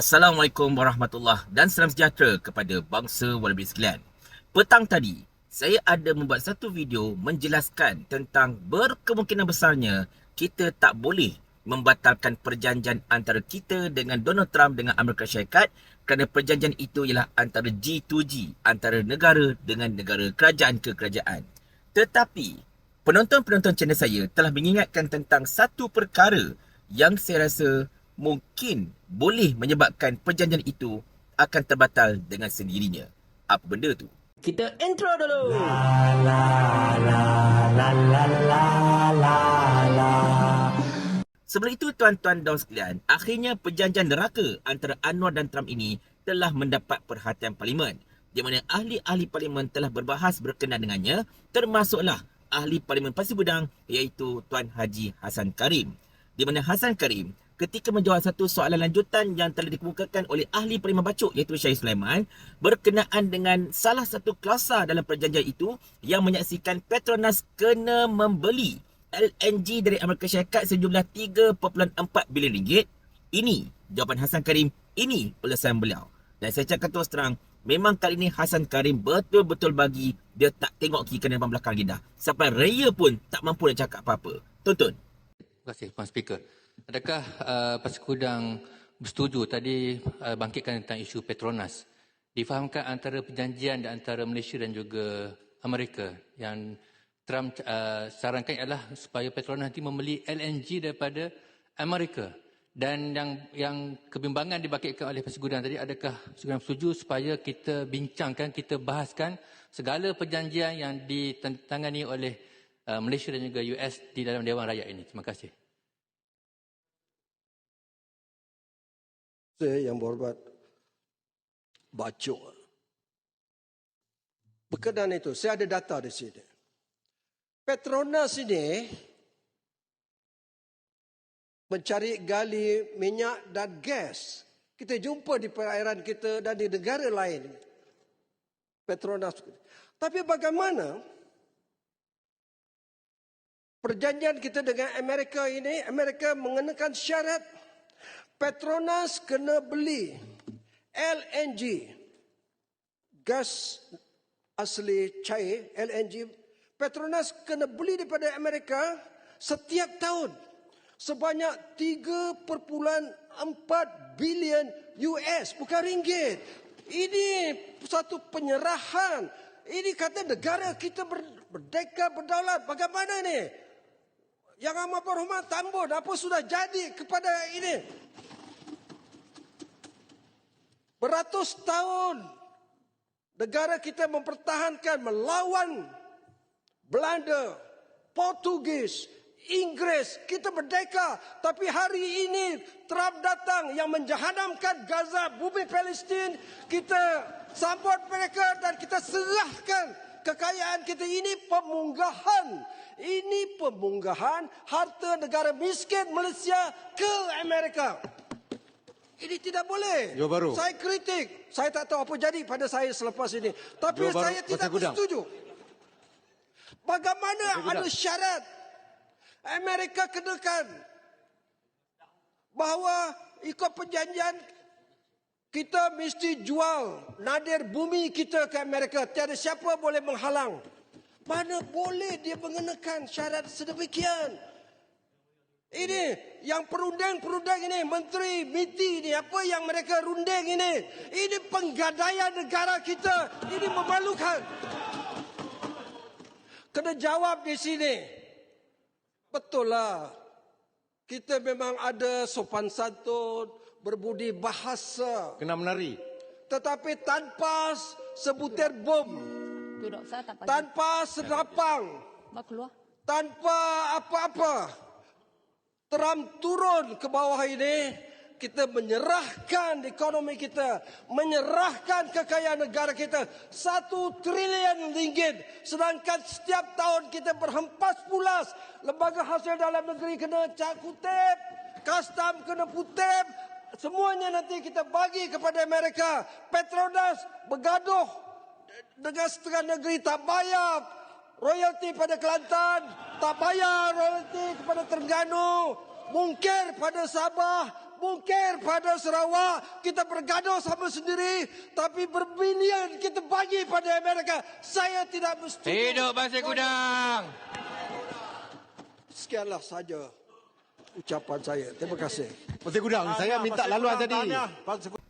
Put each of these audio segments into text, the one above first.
Assalamualaikum warahmatullahi dan salam sejahtera kepada bangsa walabi sekalian. Petang tadi, saya ada membuat satu video menjelaskan tentang berkemungkinan besarnya kita tak boleh membatalkan perjanjian antara kita dengan Donald Trump dengan Amerika Syarikat kerana perjanjian itu ialah antara G2G, antara negara dengan negara kerajaan ke kerajaan. Tetapi, penonton-penonton channel saya telah mengingatkan tentang satu perkara yang saya rasa mungkin boleh menyebabkan perjanjian itu akan terbatal dengan sendirinya. Apa benda tu? Kita intro dulu. La la la la la la la la. Sebelum itu tuan-tuan dan sekalian, akhirnya perjanjian neraka antara Anwar dan Trump ini telah mendapat perhatian parlimen di mana ahli-ahli parlimen telah berbahas berkenaan dengannya termasuklah ahli parlimen Pasir Gudang iaitu Tuan Haji Hasan Karim. Di mana Hasan Karim ketika menjawab satu soalan lanjutan yang telah dikemukakan oleh ahli Perima Bacuk iaitu Syahid Sulaiman berkenaan dengan salah satu klausa dalam perjanjian itu yang menyaksikan Petronas kena membeli LNG dari Amerika Syarikat sejumlah 3.4 bilion ringgit. Ini jawapan Hasan Karim, ini ulasan beliau. Dan saya cakap terus terang, memang kali ini Hasan Karim betul-betul bagi dia tak tengok kiri kanan belakang dia dah. Sampai raya pun tak mampu nak cakap apa-apa. Tonton. Terima kasih Puan Speaker. Adakah uh, Pasir Kudang bersetuju tadi uh, bangkitkan tentang isu Petronas? Difahamkan antara perjanjian antara Malaysia dan juga Amerika yang Trump uh, sarankan ialah supaya Petronas nanti membeli LNG daripada Amerika. Dan yang yang kebimbangan dibangkitkan oleh Pasir Gudang tadi, adakah Pasir setuju supaya kita bincangkan, kita bahaskan segala perjanjian yang ditangani oleh uh, Malaysia dan juga US di dalam Dewan Rakyat ini? Terima kasih. Saya yang berhormat bacuk. Berkenaan itu, saya ada data di sini. Petronas ini mencari gali minyak dan gas. Kita jumpa di perairan kita dan di negara lain. Petronas. Tapi bagaimana perjanjian kita dengan Amerika ini, Amerika mengenakan syarat Petronas kena beli LNG gas asli cair LNG Petronas kena beli daripada Amerika setiap tahun sebanyak 3.4 bilion US bukan ringgit. Ini satu penyerahan. Ini kata negara kita berdeka berdaulat. Bagaimana ni yang amat berhormat tambun apa sudah jadi kepada ini Beratus tahun negara kita mempertahankan melawan Belanda, Portugis, Inggris. Kita merdeka. Tapi hari ini Trump datang yang menjahadamkan Gaza, bumi Palestin. Kita sambut mereka dan kita serahkan kekayaan kita. Ini pemunggahan. Ini pemunggahan harta negara miskin Malaysia ke Amerika. Ini tidak boleh. Jawa baru. Saya kritik. Saya tak tahu apa jadi pada saya selepas ini. Tapi Jawa saya baru. tidak bersetuju. Bagaimana ada syarat Amerika kenakan bahawa ikut perjanjian kita mesti jual nadir bumi kita ke Amerika. Tiada siapa boleh menghalang. Mana boleh dia mengenakan syarat sedemikian. Ini yang perundang-perundang ini, menteri, miti ini, apa yang mereka runding ini. Ini penggadaian negara kita. Ini memalukan. Kena jawab di sini. Betul lah. Kita memang ada sopan santun, berbudi bahasa. Kena menari. Tetapi tanpa sebutir bom. Tanpa serapang. Tanpa apa-apa. Trump turun ke bawah ini, kita menyerahkan ekonomi kita, menyerahkan kekayaan negara kita satu trilion ringgit. Sedangkan setiap tahun kita berhempas pulas, lembaga hasil dalam negeri kena cak kutip, custom kena putip, semuanya nanti kita bagi kepada Amerika. Petronas bergaduh dengan setengah negeri tak bayar royalti pada Kelantan, tak bayar royalti kepada Terengganu, mungkir pada Sabah, Mungkin pada Sarawak kita bergaduh sama sendiri tapi berbilion kita bagi pada Amerika. Saya tidak bersetuju. Hidup Bangsa Kudang! Sekianlah saja ucapan saya. Terima kasih. Pasir Gudang, saya minta laluan tadi.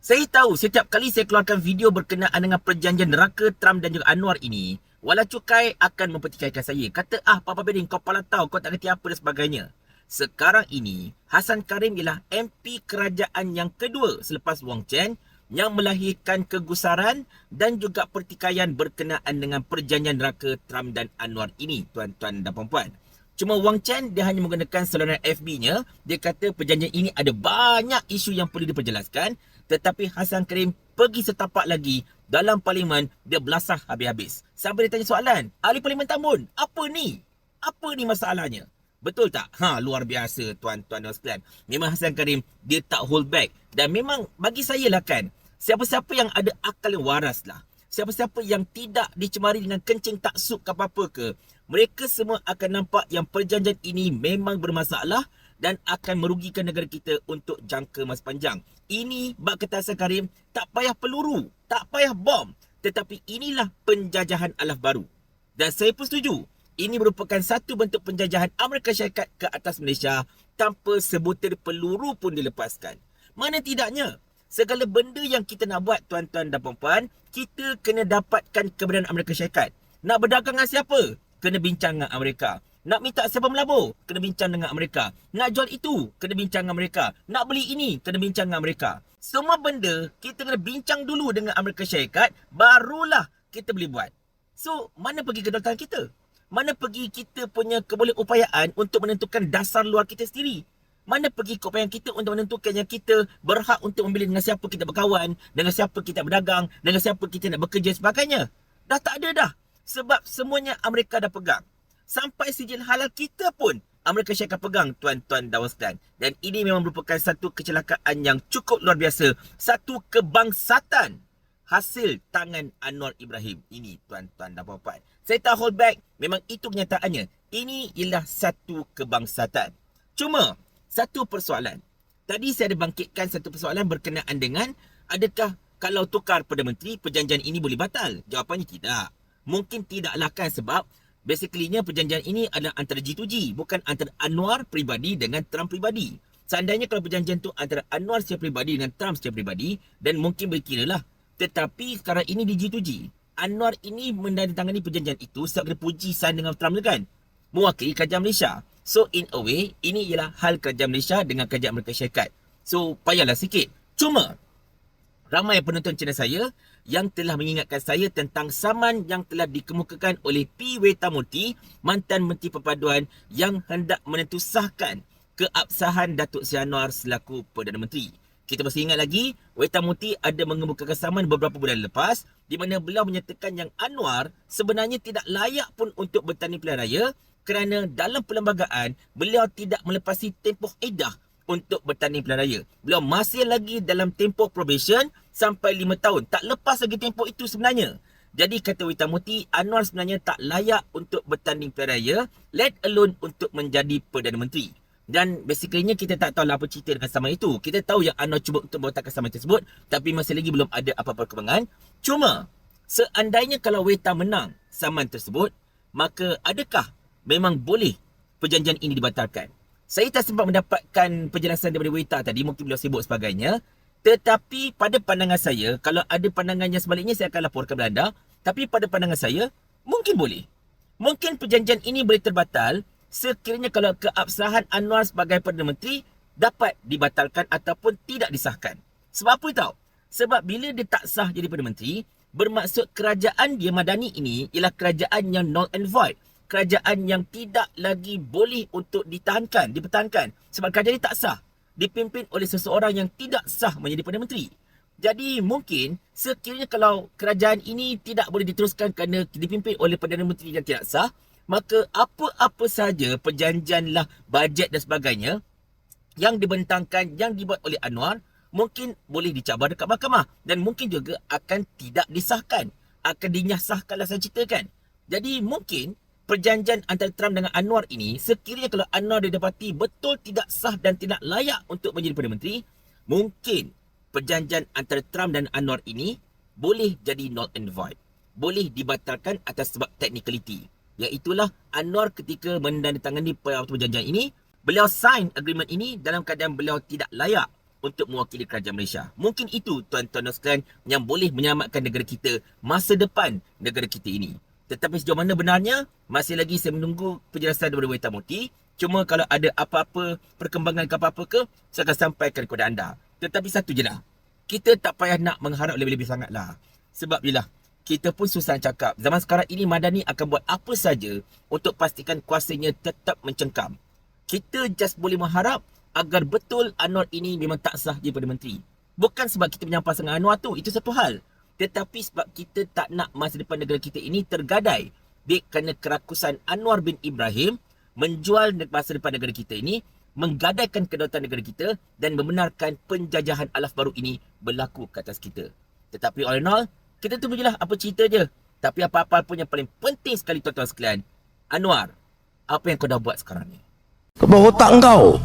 Saya tahu setiap kali saya keluarkan video berkenaan dengan perjanjian neraka Trump dan juga Anwar ini, Wala Cukai akan mempertikaikan saya. Kata, ah Papa Bedin kau pala tahu, kau tak kerti apa dan sebagainya. Sekarang ini, Hasan Karim ialah MP kerajaan yang kedua selepas Wong Chen yang melahirkan kegusaran dan juga pertikaian berkenaan dengan perjanjian neraka Trump dan Anwar ini, tuan-tuan dan puan-puan. Cuma Wang Chen dia hanya menggunakan saluran FB-nya. Dia kata perjanjian ini ada banyak isu yang perlu diperjelaskan. Tetapi Hasan Karim pergi setapak lagi dalam parlimen dia belasah habis-habis. Sampai dia tanya soalan, ahli parlimen Tambun, apa ni? Apa ni masalahnya? Betul tak? Ha, luar biasa tuan-tuan dan sekalian. Memang Hasan Karim dia tak hold back. Dan memang bagi saya lah kan, siapa-siapa yang ada akal yang waras lah. Siapa-siapa yang tidak dicemari dengan kencing taksub ke apa-apa ke, mereka semua akan nampak yang perjanjian ini memang bermasalah dan akan merugikan negara kita untuk jangka masa panjang. Ini bak kata Karim tak payah peluru, tak payah bom, tetapi inilah penjajahan alaf baru. Dan saya pun setuju. Ini merupakan satu bentuk penjajahan Amerika Syarikat ke atas Malaysia tanpa sebutir peluru pun dilepaskan. Mana tidaknya, segala benda yang kita nak buat tuan-tuan dan puan-puan, kita kena dapatkan kebenaran Amerika Syarikat. Nak berdagang dengan siapa? kena bincang dengan Amerika. Nak minta siapa melabur, kena bincang dengan Amerika. Nak jual itu, kena bincang dengan Amerika. Nak beli ini, kena bincang dengan Amerika. Semua benda, kita kena bincang dulu dengan Amerika Syarikat, barulah kita boleh buat. So, mana pergi kedaulatan kita? Mana pergi kita punya keboleh upayaan untuk menentukan dasar luar kita sendiri? Mana pergi keupayaan kita untuk menentukan yang kita berhak untuk memilih dengan siapa kita berkawan, dengan siapa kita berdagang, dengan siapa kita nak bekerja sebagainya? Dah tak ada dah. Sebab semuanya Amerika dah pegang. Sampai sijil halal kita pun Amerika Syarikat pegang tuan-tuan dan sekalian. Dan ini memang merupakan satu kecelakaan yang cukup luar biasa. Satu kebangsatan hasil tangan Anwar Ibrahim. Ini tuan-tuan dan puan-puan. Saya tak hold back. Memang itu kenyataannya. Ini ialah satu kebangsatan. Cuma, satu persoalan. Tadi saya ada bangkitkan satu persoalan berkenaan dengan adakah kalau tukar Perdana Menteri, perjanjian ini boleh batal? Jawapannya tidak. Mungkin tidaklah kan sebab basically-nya perjanjian ini adalah antara G2G bukan antara Anwar pribadi dengan Trump pribadi. Seandainya kalau perjanjian tu antara Anwar secara pribadi dengan Trump secara pribadi dan mungkin berkira lah. Tetapi sekarang ini di G2G. Anwar ini menandatangani perjanjian itu sebab kena puji sign dengan Trump tu kan. Mewakili kerajaan Malaysia. So in a way, ini ialah hal kerajaan Malaysia dengan kerajaan Amerika Syarikat. So payahlah sikit. Cuma, ramai penonton channel saya yang telah mengingatkan saya tentang saman yang telah dikemukakan oleh P. Wetamurti, mantan Menteri Perpaduan yang hendak menentusahkan keabsahan Datuk Seri Anwar selaku Perdana Menteri. Kita masih ingat lagi, Wetamurti ada mengemukakan saman beberapa bulan lepas di mana beliau menyatakan yang Anwar sebenarnya tidak layak pun untuk bertanding pilihan raya kerana dalam perlembagaan beliau tidak melepasi tempoh edah untuk bertanding pilihan raya. Beliau masih lagi dalam tempoh probation sampai 5 tahun. Tak lepas lagi tempoh itu sebenarnya. Jadi kata Wita Muti, Anwar sebenarnya tak layak untuk bertanding pilihan raya, let alone untuk menjadi Perdana Menteri. Dan basically kita tak tahu lah apa cerita dengan sama itu. Kita tahu yang Anwar cuba untuk membatalkan sama tersebut, tapi masih lagi belum ada apa-apa perkembangan. Cuma, seandainya kalau Wita menang saman tersebut, maka adakah memang boleh perjanjian ini dibatalkan? Saya tak sempat mendapatkan penjelasan daripada Wita tadi, mungkin beliau sibuk sebagainya. Tetapi pada pandangan saya, kalau ada pandangan yang sebaliknya, saya akan laporkan Belanda. Tapi pada pandangan saya, mungkin boleh. Mungkin perjanjian ini boleh terbatal sekiranya kalau keabsahan Anwar sebagai Perdana Menteri dapat dibatalkan ataupun tidak disahkan. Sebab apa tahu? Sebab bila dia tak sah jadi Perdana Menteri, bermaksud kerajaan dia Madani ini ialah kerajaan yang null and void kerajaan yang tidak lagi boleh untuk ditahankan, dipertahankan. Sebab kerajaan ini tak sah. Dipimpin oleh seseorang yang tidak sah menjadi Perdana Menteri. Jadi mungkin sekiranya kalau kerajaan ini tidak boleh diteruskan kerana dipimpin oleh Perdana Menteri yang tidak sah, maka apa-apa saja perjanjianlah bajet dan sebagainya yang dibentangkan, yang dibuat oleh Anwar, mungkin boleh dicabar dekat mahkamah. Dan mungkin juga akan tidak disahkan. Akan dinyasahkanlah saya ceritakan. Jadi mungkin perjanjian antara Trump dengan Anwar ini sekiranya kalau Anwar didapati betul tidak sah dan tidak layak untuk menjadi Perdana Menteri mungkin perjanjian antara Trump dan Anwar ini boleh jadi null and void. Boleh dibatalkan atas sebab technicality. Iaitulah Anwar ketika menandatangani perjanjian ini, beliau sign agreement ini dalam keadaan beliau tidak layak untuk mewakili kerajaan Malaysia. Mungkin itu tuan-tuan dan sekalian yang boleh menyelamatkan negara kita masa depan negara kita ini. Tetapi sejauh mana benarnya, masih lagi saya menunggu penjelasan daripada Weta Moti. Cuma kalau ada apa-apa perkembangan ke apa-apa ke, saya akan sampaikan kepada anda. Tetapi satu je lah. Kita tak payah nak mengharap lebih-lebih sangat lah. Sebab bila kita pun susah cakap. Zaman sekarang ini Madani akan buat apa saja untuk pastikan kuasanya tetap mencengkam. Kita just boleh mengharap agar betul Anwar ini memang tak sah jadi Perdana Menteri. Bukan sebab kita menyampas dengan Anwar tu, itu satu hal. Tetapi sebab kita tak nak masa depan negara kita ini tergadai. Dek kerana kerakusan Anwar bin Ibrahim menjual masa depan negara kita ini, menggadaikan kedaulatan negara kita dan membenarkan penjajahan alaf baru ini berlaku ke atas kita. Tetapi all in all, kita tunggu je lah apa cerita je. Tapi apa-apa pun yang paling penting sekali tuan-tuan sekalian, Anwar, apa yang kau dah buat sekarang ni? Kau bawa otak kau.